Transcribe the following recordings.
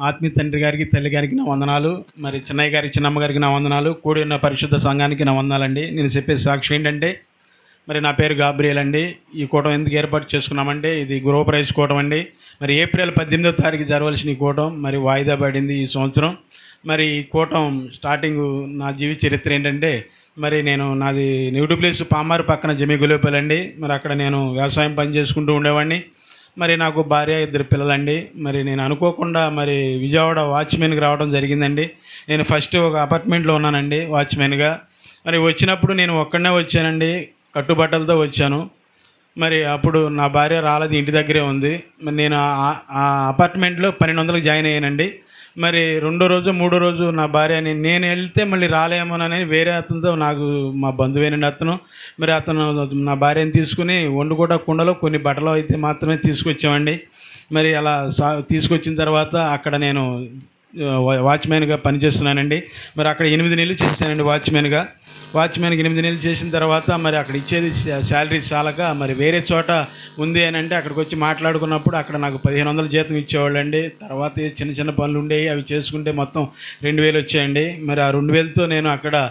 ఆత్మీయ తండ్రి గారికి తల్లి గారికి నా వందనాలు. మరి చిన్నయ్య గారి చిన్నమ్మ గారికి నా వందనాలు. కూడి ఉన్న పరిశుద్ధ సంఘానికి నా వందనాలండి. నేను చెప్పే సాక్షి ఏంటంటే మరి నా పేరు గాబ్రియల్ అండి. ఈ కూటం ఎందుకు ఏర్పాటు చేసుకున్నామంటే ఇది గృహప్రవేశ కూటం అండి. మరి ఏప్రిల్ పద్దెనిమిదో తారీఖు జరగవలసిన ఈ కూటం మరి వాయిదా పడింది ఈ సంవత్సరం. మరి ఈ కూటం స్టార్టింగ్ నా జీవిత చరిత్ర ఏంటంటే మరి నేను నాది నెగిటివ్ ప్లేస్ పామారు పక్కన జమీ గులేపల్ అండి. మరి అక్కడ నేను వ్యవసాయం పని చేసుకుంటూ ఉండేవాడిని. మరి నాకు భార్య ఇద్దరు పిల్లలండి. మరి నేను అనుకోకుండా మరి విజయవాడ వాచ్మెన్కి రావడం జరిగిందండి. నేను ఫస్ట్ ఒక అపార్ట్మెంట్లో ఉన్నానండి వాచ్మెన్గా. మరి వచ్చినప్పుడు నేను ఒక్కడనే వచ్చానండి కట్టుబట్టలతో వచ్చాను. మరి అప్పుడు నా భార్య రాలేదు ఇంటి దగ్గరే ఉంది. మరి నేను ఆ- ఆ అపార్ట్మెంట్లో పన్నెండు వందలకు జాయిన్ అయ్యానండి. మరి రెండో రోజు మూడో రోజు నా భార్య అని నేను వెళ్తే మళ్ళీ రాలేమోనని వేరే అతనితో నాకు మా బంధువేనండి అతను మరి అతను నా భార్యని తీసుకుని వండుకోట కుండలో కొన్ని బట్టలు అయితే మాత్రమే తీసుకొచ్చామండి. మరి అలా సా తీసుకొచ్చిన తర్వాత అక్కడ నేను వాచ్మెన్గా పనిచేస్తున్నానండి. మరి అక్కడ ఎనిమిది నెలలు చేశానండి వాచ్మెన్గా. వాచ్మెన్కి ఎనిమిది నెలలు చేసిన తర్వాత మరి అక్కడ ఇచ్చేది శాలరీ చాలక మరి వేరే చోట ఉంది అని అంటే అక్కడికి వచ్చి మాట్లాడుకున్నప్పుడు అక్కడ నాకు పదిహేను వందల జీతం ఇచ్చేవాళ్ళండి. తర్వాత చిన్న చిన్న పనులు ఉండేవి అవి చేసుకుంటే మొత్తం రెండు వేలు వచ్చాయండి. మరి ఆ రెండు వేలతో నేను అక్కడ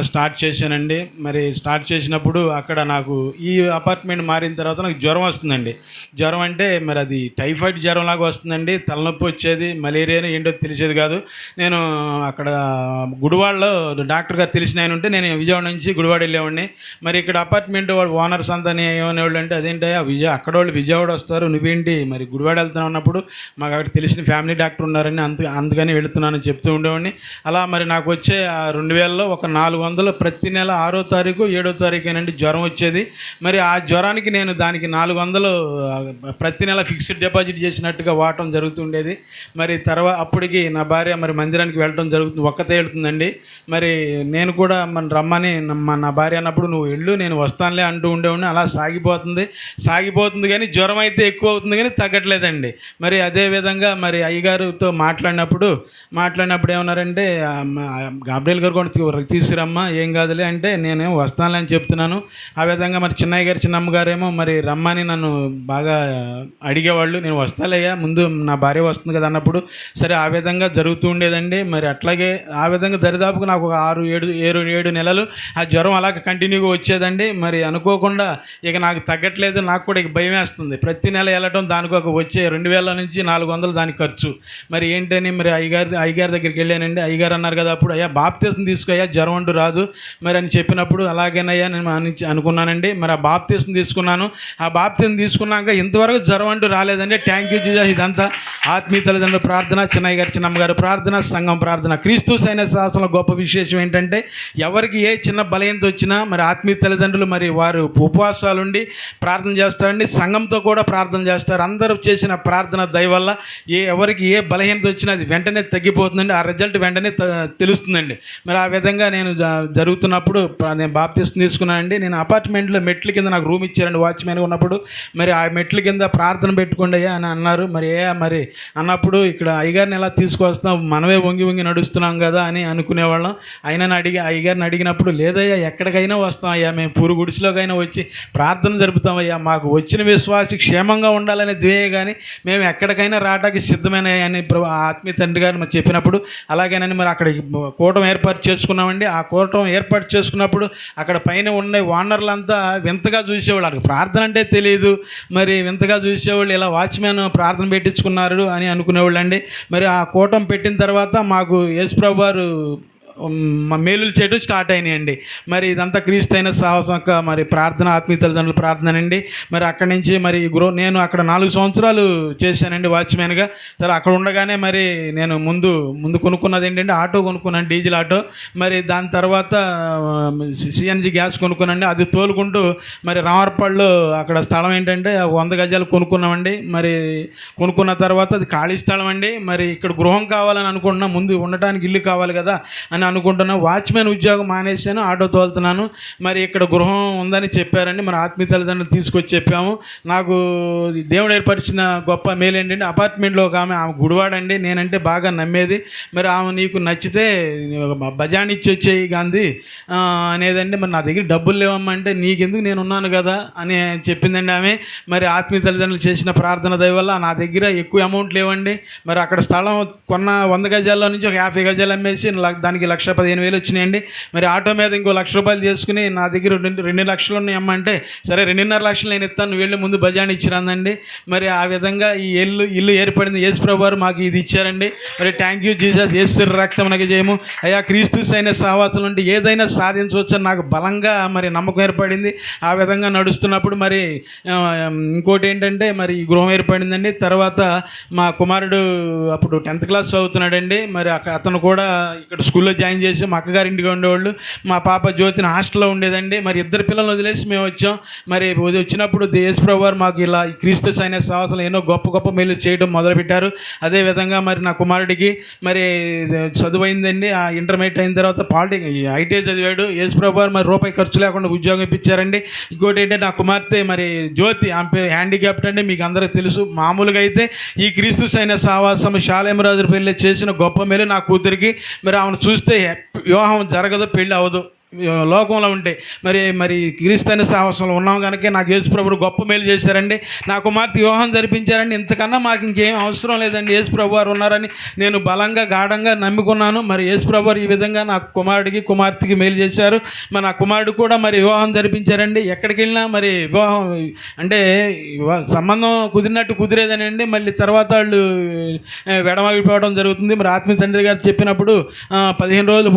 స్టార్ట్ చేశానండి. మరి స్టార్ట్ చేసినప్పుడు అక్కడ నాకు ఈ అపార్ట్మెంట్ మారిన తర్వాత నాకు జ్వరం వస్తుందండి. జ్వరం అంటే మరి అది టైఫాయిడ్ జ్వరం లాగా వస్తుందండి. తలనొప్పి వచ్చేది మలేరియా ఏంటో తెలిసేది కాదు. నేను అక్కడ గుడివాడలో డాక్టర్ గారు తెలిసిన ఆయన ఉంటే నేను విజయవాడ నుంచి గుడివాడ వెళ్ళేవాడిని. మరి ఇక్కడ అపార్ట్మెంట్ వాళ్ళు ఓనర్స్ అంతా ఏమనేవాళ్ళు అంటే అదేంటయ్యా విజయ అక్కడ వాళ్ళు విజయవాడ వస్తారు నువ్వేంటి? మరి గుడివాడ వెళ్తున్నావు అన్నప్పుడు మాకు అక్కడ తెలిసిన ఫ్యామిలీ డాక్టర్ ఉన్నారని అంత అందుకని వెళుతున్నానని చెప్తూ ఉండేవాడిని. అలా మరి నాకు వచ్చే ఆ రెండు వేలలో ఒక నాలుగు వందలు ప్రతి నెల ఆరో తారీఖు ఏడో తారీఖు జ్వరం వచ్చేది. మరి ఆ జ్వరానికి నేను దానికి నాలుగు వందలు ప్రతి నెల ఫిక్స్డ్ డిపాజిట్ చేసినట్టుగా వాడటం జరుగుతుండేది మరి తర్వాత అప్పటికి నా భార్య మరి మందిరానికి వెళ్ళడం జరుగుతుంది. ఒక్కతే వెళ్తుందండి మరి నేను కూడా మన రమ్మని నా భార్య అన్నప్పుడు నువ్వు వెళ్ళు నేను వస్తానులే అంటూ ఉండేవాడిని. అలా సాగిపోతుంది. సాగిపోతుంది కానీ జ్వరం అయితే ఎక్కువ అవుతుంది కానీ తగ్గట్లేదండి. మరి అదే విధంగా మరి అయ్యగారితో మాట్లాడినప్పుడు మాట్లాడినప్పుడు ఏమన్నారంటే ఆ, గాబ్రియల్ గారు కూడా తీసుకురమ్మా ఏం కాదులే అంటే నేనేం వస్తానులే అని చెప్తున్నాను. ఆ విధంగా మరి చిన్నయ్య గారు చిన్నమ్మ గారేమో మరి రమ్మని నన్ను బాగా అడిగేవాళ్ళు. నేను వస్తాలేయ్యా ముందు నా భార్య వస్తుంది కదా అన్నప్పుడు. సరే ఆ విధంగా జరుగుతూ ఉండేదండి. మరి అట్లాగే ఆ విధంగా దరిదాపుకు నాకు ఒక ఆరు ఏడు ఏడు ఏడు నెలలు ఆ జ్వరం అలాగ కంటిన్యూగా వచ్చేదండి. మరి అనుకోకుండా ఇక నాకు తగ్గట్లేదు నాకు కూడా ఇక భయం వేస్తుంది. ప్రతి నెల వెళ్ళటం దానికి ఒక వచ్చే రెండు వేల నుంచి నాలుగు వందలు దానికి ఖర్చు. మరి ఏంటని మరి అయ్యగారి అయ్యగారి దగ్గరికి వెళ్ళానండి. అయ్యగారు అన్నారు కదా అప్పుడు అయ్యా బాప్తీసం తీసుకోయా జ్వరం అంటూ రాదు. మరి అని చెప్పినప్పుడు అలాగేనయ్యా నేను అనుకున్నానండి. మరి ఆ బాప్తీసం తీసుకున్నాను. ఆ బాప్తీసం తీసుకున్నాక ఇంతవరకు జ్వరం అంటూ రాలేదండి. థ్యాంక్ యూ జీజా ఇదంతా ఆత్మీయ తల్లిదండ్రుల ప్రార్థన. చిన్నయ్య గారు చిన్న గారు ప్రార్థన సంఘం ప్రార్థన క్రీస్తు సైన్య శాసనంలో గొప్ప విశేషం ఏంటంటే ఎవరికి ఏ చిన్న బలహీనత వచ్చినా మరి ఆత్మీయ తల్లిదండ్రులు మరి వారు ఉపవాసాలుండి ప్రార్థన చేస్తారండి. సంఘంతో కూడా ప్రార్థన చేస్తారు. అందరూ చేసిన ప్రార్థన దయ వల్ల ఏ ఎవరికి ఏ బలహీనత వచ్చినా అది వెంటనే తగ్గిపోతుందండి. ఆ రిజల్ట్ వెంటనే తెలుస్తుందండి. మరి ఆ విధంగా నేను జరుగుతున్నప్పుడు నేను బాప్తీసం తీసుకున్నానండి. నేను అపార్ట్మెంట్లో మెట్ల కింద నాకు రూమ్ ఇచ్చారండి వాచ్మెన్ ఉన్నప్పుడు. మరి ఆ మెట్ల కింద ప్రార్థన పెట్టుకోండి అయ్యా అని అన్నారు. మరి ఏ మరి అన్నప్పుడు ఇక్కడ అయ్యగారిని ఎలా తీసుకొస్తాం మనమే వంగి వంగి నడుస్తున్నాం కదా అని అనుకునేవాళ్ళం. అయినా అడిగి అయ్యగారిని అడిగినప్పుడు లేదయ్యా ఎక్కడికైనా వస్తాం అయ్యా మేము పూరు గుడిసిలోకైనా వచ్చి ప్రార్థన జరుపుతామయ్యా మాకు వచ్చిన విశ్వాసి క్షేమంగా ఉండాలనే ధ్యేయ కానీ మేము ఎక్కడికైనా రావడానికి సిద్ధమైన అని ప్రభు ఆత్మీయ తండ్రి గారు మరి చెప్పినప్పుడు అలాగేనని మరి అక్కడ కూటం ఏర్పాటు చేసుకున్నామండి. ఆ కూటం ఏర్పాటు చేసుకున్నప్పుడు అక్కడ పైన ఉండే ఓనర్లంతా వింతగా చూసేవాళ్ళు. అక్కడ ప్రార్థన అంటే తెలియదు మరి వింతగా చూసేవాళ్ళు ఇలా వాచ్మెన్ ప్రార్థన పెట్టించుకున్నారు అని అనుకునేవాళ్ళు అండి మరి ఆ కోట పెట్టిన తర్వాత మాకు యేసుప్రభు వారు మేలులు చేయడం స్టార్ట్ అయినాయండి. మరి ఇదంతా క్రీస్తైన సాహసం యొక్క మరి ప్రార్థన ఆత్మీయ తల్లిదండ్రుల ప్రార్థన అండి మరి అక్కడి నుంచి మరి గురు నేను అక్కడ నాలుగు సంవత్సరాలు చేశానండి వాచ్మెన్గా. సరే అక్కడ ఉండగానే మరి నేను ముందు ముందు కొనుక్కున్నది ఏంటంటే ఆటో కొనుక్కున్నాను డీజిల్ ఆటో. మరి దాని తర్వాత సిఎన్జి గ్యాస్ కొనుక్కునండి అది తోలుకుంటూ మరి రామర్పల్లో అక్కడ స్థలం ఏంటంటే వంద గజాలు కొనుక్కున్నామండి. మరి కొనుక్కున్న తర్వాత అది ఖాళీ స్థలం అండి. మరి ఇక్కడ గృహం కావాలని అనుకుంటున్నా ముందు ఉండటానికి ఇల్లు కావాలి కదా అని అనుకుంటున్నాను వాచ్మెన్ ఉద్యోగం మానేశాను ఆటో తోలుతున్నాను. మరి ఇక్కడ గృహం ఉందని చెప్పారండి. మరి ఆత్మీయ తల్లిదండ్రులు తీసుకొచ్చి చెప్పాము. నాకు దేవుడు ఏర్పరిచిన గొప్ప మేలు ఏంటంటే అపార్ట్మెంట్లో ఒక ఆమె ఆమె గుడివాడండి. నేనంటే బాగా నమ్మేది. మరి ఆమె నీకు నచ్చితే బజాన్ ఇచ్చి వచ్చేయి గాంధీ. అనేదండి. మరి నా దగ్గర డబ్బులు లేవమ్మా అంటే నీకెందుకు నేను ఉన్నాను కదా అని చెప్పిందండి ఆమె. మరి ఆత్మీయ తల్లిదండ్రులు చేసిన ప్రార్థన దయ వల్ల నా దగ్గర ఎక్కువ అమౌంట్ లేవండి. మరి అక్కడ స్థలం కొన్న వంద గజాల్లో నుంచి ఒక యాభై గజాలు అమ్మేసి దానికి లక్ష పదిహేను వేలు వచ్చినాయండి. మరి ఆటో మీద ఇంకో లక్ష రూపాయలు చేసుకుని నా దగ్గర రెండు రెండు లక్షలు ఉన్నాయమ్మ అంటే సరే రెండున్నర లక్షలు నేను ఇస్తాను నువ్వు వెళ్ళి ముందు బజాన్ ఇచ్చిరానండి మరి ఆ విధంగా ఈ ఇల్లు ఇల్లు ఏర్పడింది. యేసు ప్రభువారు మాకు ఇది ఇచ్చారండి. మరి థ్యాంక్ యూ జీసస్ యేసు రక్తం నాకు చేయము అయ్యా క్రీస్తు సైన సహవాసం నుండి ఏదైనా సాధించవచ్చని నాకు బలంగా మరి నమ్మకం ఏర్పడింది. ఆ విధంగా నడుస్తున్నప్పుడు మరి ఇంకోటి ఏంటంటే మరి ఈ గృహం ఏర్పడిందండి. తర్వాత మా కుమారుడు అప్పుడు టెన్త్ క్లాస్ చదువుతున్నాడండి. మరి అతను కూడా ఇక్కడ స్కూల్లో జాయిన్ చేసి మా అక్కగారి ఇంటికి ఉండేవాళ్ళు. మా పాప జ్యోతిని హాస్టల్లో ఉండేదండి. మరి ఇద్దరు పిల్లలు వదిలేసి మేము వచ్చాం. మరి వచ్చినప్పుడు యేసుప్రభు వారు మాకు ఇలా క్రీస్తు సైన్య సాహసాలు ఎన్నో గొప్ప గొప్ప మేలు చేయడం మొదలుపెట్టారు. అదేవిధంగా మరి నా కుమారుడికి మరి చదువైందండి. ఆ ఇంటర్మీడియట్ అయిన తర్వాత పాలిటెక్ ఐటీఐ చదివాడు. యేసుప్రభు వారు మరి రూపాయి ఖర్చు లేకుండా ఉద్యోగం ఇప్పించారండి. ఇంకోటి ఏంటంటే నా కుమార్తె మరి జ్యోతి ఆమె హ్యాండిక్యాప్ట్ అండి. మీకు అందరికీ తెలుసు. మామూలుగా అయితే ఈ క్రీస్తు సైన్య సావాసం శాలేమరాజు పెళ్ళి చేసిన గొప్ప మేలు నా కూతురికి. మరి ఆమెను చూస్తే వివాహం జరగదు పెళ్ళి అవ్వదు. లోకంలో ఉంటే. మరి మరి క్రీస్తైన సాహసంలో ఉన్నాం కనుక నాకు యేసుప్రభు గొప్ప మేలు చేశారండి. నా కుమార్తె వివాహం జరిపించారండి. ఇంతకన్నా మాకు ఇంకేం అవసరం లేదండి. యేసుప్రభు వారు ఉన్నారని నేను బలంగా గాఢంగా నమ్ముకున్నాను. మరి యేసుప్రభు వారు ఈ విధంగా నా కుమారుడికి కుమార్తెకి మేలు చేశారు. మరి నా కుమారుడు కూడా మరి వివాహం జరిపించారండి. ఎక్కడికి వెళ్ళినా మరి వివాహం అంటే సంబంధం కుదిరినట్టు కుదిరేదనండి. మళ్ళీ తర్వాత వాళ్ళు వెడమగిపోవడం జరుగుతుంది. మరి ఆత్మీయ తండ్రి గారు చెప్పినప్పుడు పదిహేను రోజులు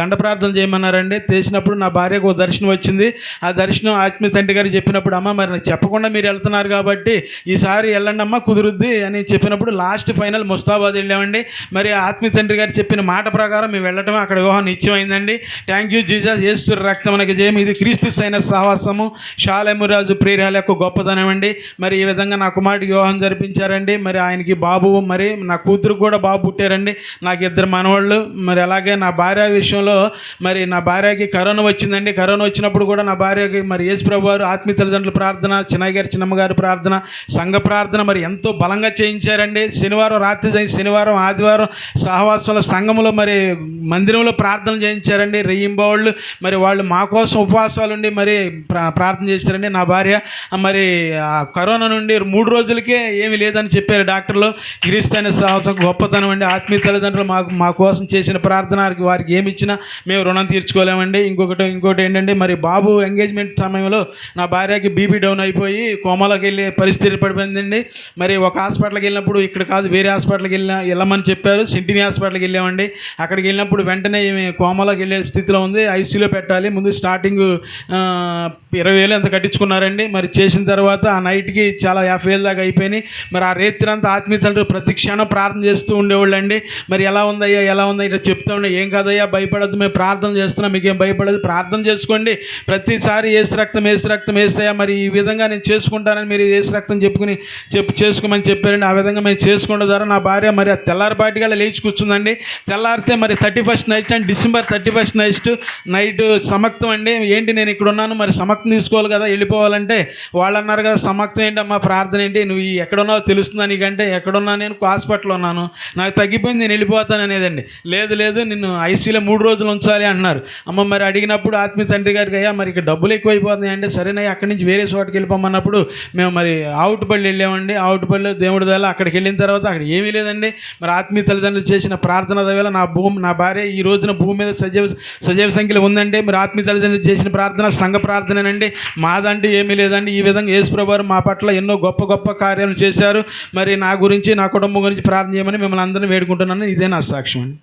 గంట ప్రార్థన చేయమన్నారండి. చేసినప్పుడు నా భార్యకు ఒక దర్శనం వచ్చింది. ఆ దర్శనం ఆత్మీయ తండ్రి గారు చెప్పినప్పుడు అమ్మ మరి నాకు చెప్పకుండా మీరు వెళ్తున్నారు కాబట్టి ఈసారి వెళ్ళండి అమ్మ కుదురుద్ది అని చెప్పినప్పుడు లాస్ట్ ఫైనల్ ముస్తాబాద్ వెళ్ళామండి. మరి ఆత్మీయ తండ్రి గారు చెప్పిన మాట ప్రకారం మేము వెళ్ళటం అక్కడ వివాహం నిత్యమైందండి థ్యాంక్ యూ జీజా యేసు రక్తం మనకి జయం ఇది క్రీస్తు సైన సహవాసము. షాలెమురాజు ప్రేరాల యొక్క గొప్పతనం అండి. మరి ఈ విధంగా నా కుమారుడికి వివాహం జరిపించారండి. మరి ఆయనకి బాబు మరి నా కూతురు కూడా బాబు పుట్టారండి. నాకు ఇద్దరు మనవాళ్ళు. మరి అలాగే నా భార్య విషయంలో మరి నా భార్యకి కరోనా వచ్చిందండి. కరోనా వచ్చినప్పుడు కూడా నా భార్యకి మరి యేసు ప్రభు వారు ఆత్మీయ తల్లిదండ్రుల ప్రార్థన చిన్నయ్య గారి చిన్నమ్మగారి ప్రార్థన సంఘ ప్రార్థన మరి ఎంతో బలంగా చేయించారండి. శనివారం రాత్రి శనివారం ఆదివారం సహవాసంలో సంఘంలో మరి మందిరంలో ప్రార్థన చేయించారండి. రెయ్యింబాళ్ళు మరి వాళ్ళు మా కోసం ఉపవాసాలు ఉండి మరి ప్రా- ప్రార్థన చేశారండి. నా భార్య మరి ఆ కరోనా నుండి మూడు రోజులకే ఏమీ లేదని చెప్పారు డాక్టర్లు. క్రీస్తైన సాహసం గొప్పతనం అండి. ఆత్మీయ తల్లిదండ్రులు మాకు మా కోసం చేసిన ప్రార్థన వారికి ఏమి ఇచ్చినా మేము రుణం తీర్చుకోలేమండి. ఇంకొకటి ఇంకోటి ఏంటంటే మరి బాబు ఎంగేజ్మెంట్ సమయంలో నా భార్యకి బీపీ డౌన్ అయిపోయి కోమాలోకి వెళ్ళే పరిస్థితి పడిపోయిందండి మరి ఒక హాస్పిటల్కి వెళ్ళినప్పుడు ఇక్కడ కాదు వేరే హాస్పిటల్కి వెళ్ళిన వెళ్ళమని చెప్పారు. సెంటినీ హాస్పిటల్కి వెళ్ళామండి. అక్కడికి వెళ్ళినప్పుడు వెంటనే ఈమె వెళ్ళే స్థితిలో ఉంది. ఐసీలో పెట్టాలి. ముందు స్టార్టింగ్ ఇరవై వేలు ఎంత కట్టించుకున్నారండి. మరి చేసిన తర్వాత ఆ నైట్కి చాలా యాభై వేలు దాకా అయిపోయినాయి. మరి ఆ రేత్రి అంతా ఆత్మీయ తండ్రి ప్రతి క్షణం ప్రార్థన చేస్తూ ఉండేవాళ్ళు అండి మరి ఎలా ఉందయ్యా ఎలా ఉందా ఇట్లా చెప్తా ఉండే. ఏం కాదయ్యా భయపడద్దు మేము ప్రార్థన చేస్తున్నాం మీకేం భయపడదు. ప్రార్థన చేసుకోండి. ప్రతిసారి ఏసు రక్తం ఏసు రక్తం వేస్తాయా మరి ఈ విధంగా నేను చేసుకుంటానని మీరు ఏసు రక్తం చెప్పుకుని చెప్పు చేసుకోమని చెప్పారండి. ఆ విధంగా మేము చేసుకుంటే ద్వారా నా భార్య మరి ఆ తెల్లారిపాటిగా లేచి కూర్చుందండి. తెల్లారితే మరి థర్టీ ఫస్ట్ నైట్ అండి. December thirty first night night సమక్తం అండి. ఏంటి నేను ఇక్కడ ఉన్నాను? మరి సమక్తం తీసుకోవాలి కదా వెళ్ళిపోవాలంటే వాళ్ళు అన్నారు కదా సమక్తం ఏంటి అమ్మా ప్రార్థన ఏంటి? నువ్వు ఎక్కడున్నావో తెలుస్తుందా నీకంటే? ఎక్కడున్నా నేను? హాస్పిటల్లో ఉన్నాను. నాకు తగ్గిపోయింది నేను వెళ్ళిపోతాను అనేదండి. లేదు లేదు నిన్ను ఐసీలో మూడు రోజులు ఉంచాలి అంటున్నారు. అమ్మ మరి అడిగినప్పుడు ఆత్మీయ తండ్రి గారికి అయ్యా మరి ఇక్కడ డబ్బులు ఎక్కువైపోతున్నాయి అంటే సరేనయ్యా అక్కడి నుంచి వేరే చోటకి వెళ్ళిపోమన్నప్పుడు మేము మరి ఆవుటపల్లి వెళ్ళామండి. ఆవుటపల్లి దేవుడి దళ అక్కడికి వెళ్ళిన తర్వాత అక్కడ ఏమీ లేదండి. మరి ఆత్మీయ తల్లిదండ్రులు చేసిన ప్రార్థన వేళ నా భూమి నా భార్య ఈ రోజున భూమి మీద సజీవ సజీవ సంఖ్యలో ఉందండి. మరి ఆత్మీయ తల్లిదండ్రులు చేసిన ప్రార్థన సంఘ ప్రార్థనేనండి. మాదంటే ఏమీ లేదండి. ఈ విధంగా యేసుప్రభారు మా పట్ల ఎన్నో గొప్ప గొప్ప కార్యాలు చేశారు. మరి నా గురించి నా కుటుంబం గురించి ప్రార్థన చేయమని మిమ్మల్ని అందరినీ వేడుకుంటున్నాను. ఇదే నా సాక్ష్యం అండి.